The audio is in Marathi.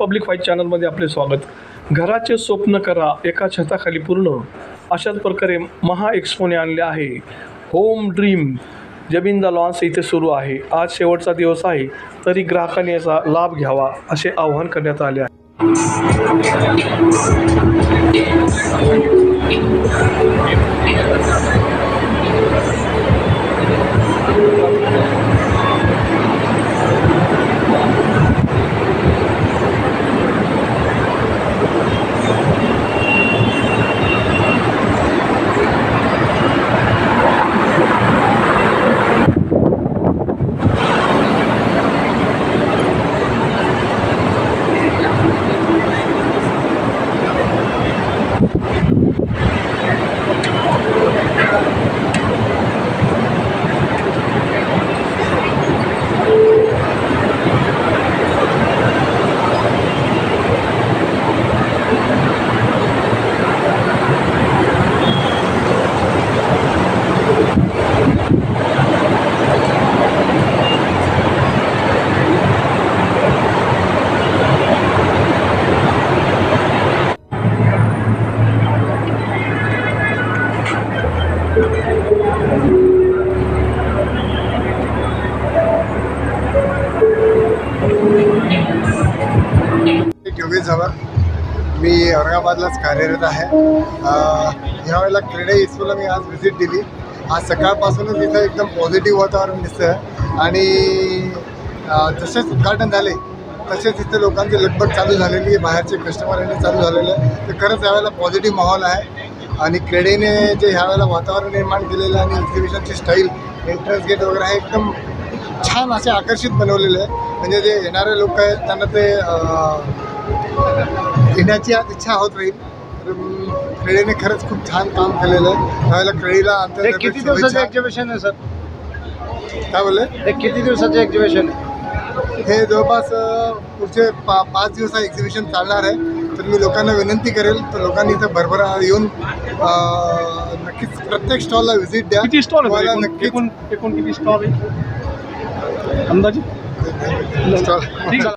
पब्लिक फाईट चॅनलमध्ये आपले स्वागत. घराचे स्वप्न करा एका छताखाली पूर्ण. अशाच प्रकारे महा एक्सपोने आणले आहे. होम ड्रीम जबिंदा लॉन्स इथे सुरू आहे. आज शेवटचा दिवस आहे. तरी ग्राहकांनी याचा लाभ घ्यावा असे आवाहन करण्यात आले आहे. योगेश मी औरंगाबादलाच कार्यरत आहे. ह्यावेळेला क्रीडा इस्कूलला मी आज व्हिजिट दिली. आज सकाळपासूनच इथं एकदम पॉझिटिव्ह वातावरण दिसतं आणि जसेच उद्घाटन झाले तसेच इथे लोकांची लगबग चालू झालेली आहे. बाहेरचे कस्टमर येणे चालू झालेलं आहे. तर खरंच यावेळेला पॉझिटिव्ह माहोल आहे. आणि क्रीडेने जे ह्यावेळेला वातावरण निर्माण केलेलं आहे आणि एक्झिबिशनची स्टाईल एंट्रन्स गेट वगैरे आहे एकदम छान असे आकर्षित बनवलेले आहे. म्हणजे जे येणारे लोक आहेत त्यांना ते येण्याची आज इच्छा होत राहील. तर, म, क्रीडेने खरंच खूप छान काम केलेलं आहे. त्यावेळेला क्रीडेला हे अंतर्गत किती दिवसाचं शुभेच्छा. एक्झिबिशन आहे सर? काय बोलले? हे किती दिवसाचं एक्झिबिशन आहे? हे जवळपास अ, पुढचे पा पाच दिवस हा एक्झिबिशन चालणार आहे. तर मी लोकांना विनंती करेल तर लोकांनी इथं भरभरा येऊन अ, नक्कीच प्रत्येक स्टॉलला व्हिजिट द्या. किती स्टॉल तुम्हाला आहे नक्कीच एकूण एकूण किती स्टॉल आहे अंदाजे? स्टॉल ठीक आहे.